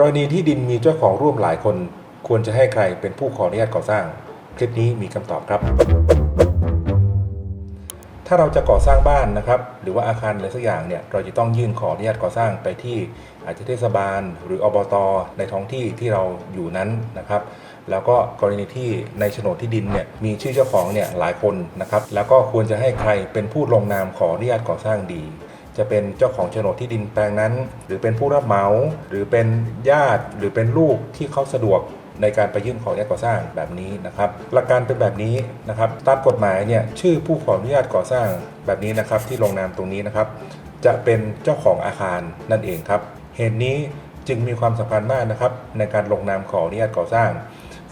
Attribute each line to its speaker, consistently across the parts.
Speaker 1: กรณีที่ดินมีเจ้าของร่วมหลายคน ควรจะให้ใครเป็นผู้ขออนุญาตก่อสร้าง คลิปนี้มีคำตอบครับ ถ้าเราจะก่อสร้างบ้านนะครับ หรือว่าอาคารอะไรสักอย่างเนี่ย เราจะต้องยื่นขออนุญาตก่อสร้างไปที่อาจจะเทศบาล หรืออบตในท้องที่ที่เราอยู่นั้นนะครับ แล้วก็กรณีที่ในโฉนดที่ดินเนี่ยมีชื่อเจ้าของเนี่ยหลายคนนะครับ แล้วก็ควรจะให้ใครเป็นผู้ลงนามขออนุญาตก่อสร้างดี จะเป็นเจ้าของโฉนดที่ดินแปลงนั้น หรือเป็นผู้รับเหมาหรือเป็นญาติหรือเป็นลูกที่เขาสะดวกในการไปยื่นขออนุญาตก่อสร้างแบบนี้นะครับหลักการเป็นแบบนี้นะครับตามกฎหมายเนี่ยชื่อผู้ขออนุญาตก่อสร้างแบบนี้นะครับ ที่ลงนามตรงนี้นะครับ จะเป็นเจ้าของอาคารนั่นเองครับ เหตุนี้จึงมีความสำคัญมากนะครับ ในการลงนามขออนุญาตก่อสร้าง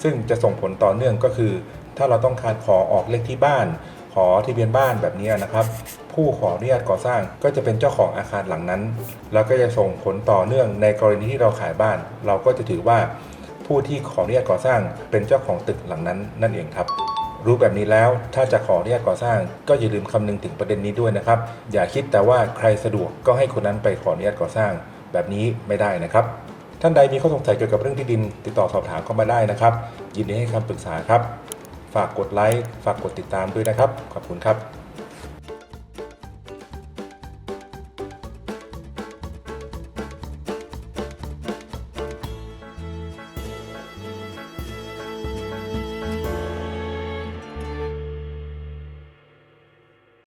Speaker 1: ซึ่งจะส่งผลต่อเนื่องก็คือ ถ้าเราต้องการขอออกเลขที่บ้าน ขอทะเบียนบ้านแบบนี้นะครับ ผู้ขออนุญาตก่อสร้าง ก็จะเป็นเจ้าของอาคารหลังนั้น แล้วก็จะส่งผลต่อเนื่องในกรณีที่เราขายบ้าน เราก็จะถือว่าผู้ที่ขออนุญาตก่อสร้างเป็นเจ้าของตึกหลังนั้นนั่นเองครับ รู้แบบนี้แล้วถ้าจะขออนุญาตก่อสร้าง ก็อย่าลืมคำนึงถึงประเด็นนี้ด้วยนะครับ อย่าคิดแต่ว่าใครสะดวกก็ให้คนนั้นไปขออนุญาตก่อสร้าง แบบนี้ไม่ได้นะครับ ท่านใดมีข้อสงสัยเกี่ยวกับเรื่องที่ดิน ติดต่อสอบถามเข้ามาได้นะครับ ยินดีให้คำปรึกษาครับ ฝากกดไลค์ฝากกดติดตามด้วยนะครับขอบคุณครับ